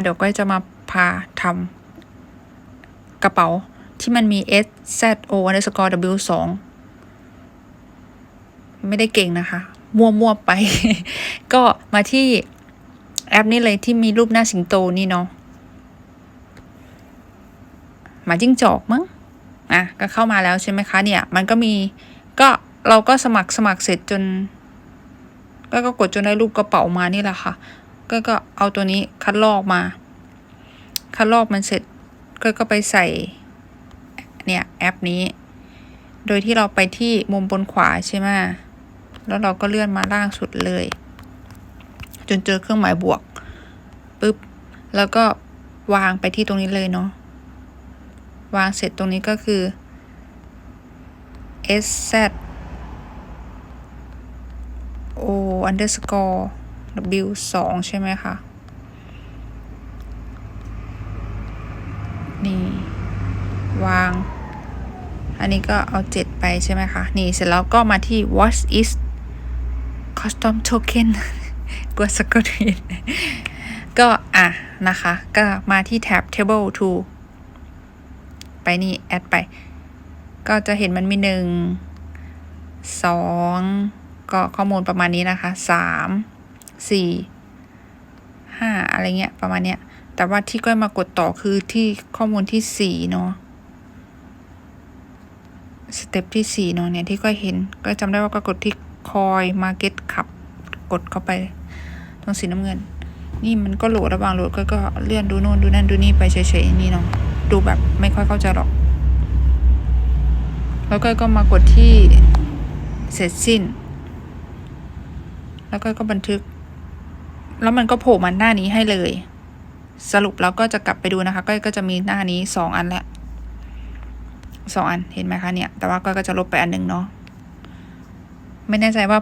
เดี๋ยวก็จะมาพาทำกระเป๋าที่มันมี S Z O underscore W สองไม่ได้เก่งนะคะ มั่วๆไป ก็มาที่แอปนี้เลยที่มีรูปหน้าสิงโตนี่เนาะหมาจิ้งจอกมั้งอะก็เข้ามาแล้วใช่ไหมคะเนี่ย มันก็มีก็เราก็สมัครสมัครเสร็จจน ก็ก็กดจนได้รูปกระเป๋ามานี่แหละค่ะ ก็ก็เอาตัวนี้คัดลอกมา คัดลอกมันเสร็จก็ก็ไปใส่เนี่ยแอปนี้ โดยที่เราไปที่มุมบนขวาใช่ไหมแล้วเราก็เลื่อนมาล่างสุดเลย จนเจอเครื่องหมายบวกปุ๊บแล้วก็วางไปที่ตรงนี้เลยเนาะวางเสร็จตรงนี้ก็คือ s z o underscore w สองใช่ไหมคะ นี่ วาง อันนี้ก็เอาเจ็ดไปใช่ไหมคะ นี่เสร็จแล้วก็มาที่ what is custom token กลัวสะกดผิดก็อะ นะคะ ก็มาที่แท็บ table to ไปนี่ แอดไป ก็จะเห็นมันมีหนึ่งสองก็ข้อมูลประมาณนี้นะคะสาม สี่ห้าอะไรเงี้ยประมาณเนี้ย แต่ว่าที่ก้อยมากดต่อคือที่ข้อมูลที่สี่เนาะสเต็ปที่สี่เนาะเนี่ยที่ก้อยเห็นก็จำได้ว่าก็กดที่คอยมาเก็ตขับกดเข้าไปตรงสีน้ำเงิน นี่มันก็โหลดระหว่างโหลดก็ก็เลื่อนดูโน่นดูนั่นดูนี่ไปเฉยๆนี่เนาะดูแบบไม่ค่อยเข้าใจหรอก แล้วก็ก็มากดที่เสร็จสิ้น แล้วก็ก็บันทึก แล้วมันก็โผล่มาหน้านี้ให้เลย สรุปแล้วก็จะกลับไปดูนะคะก็ก็จะมีหน้านี้สองอันละสองอันเห็นไหมคะเนี่ย แต่ว่าก็ก็จะลบไปอันหนึ่งเนาะไม่แน่ใจว่า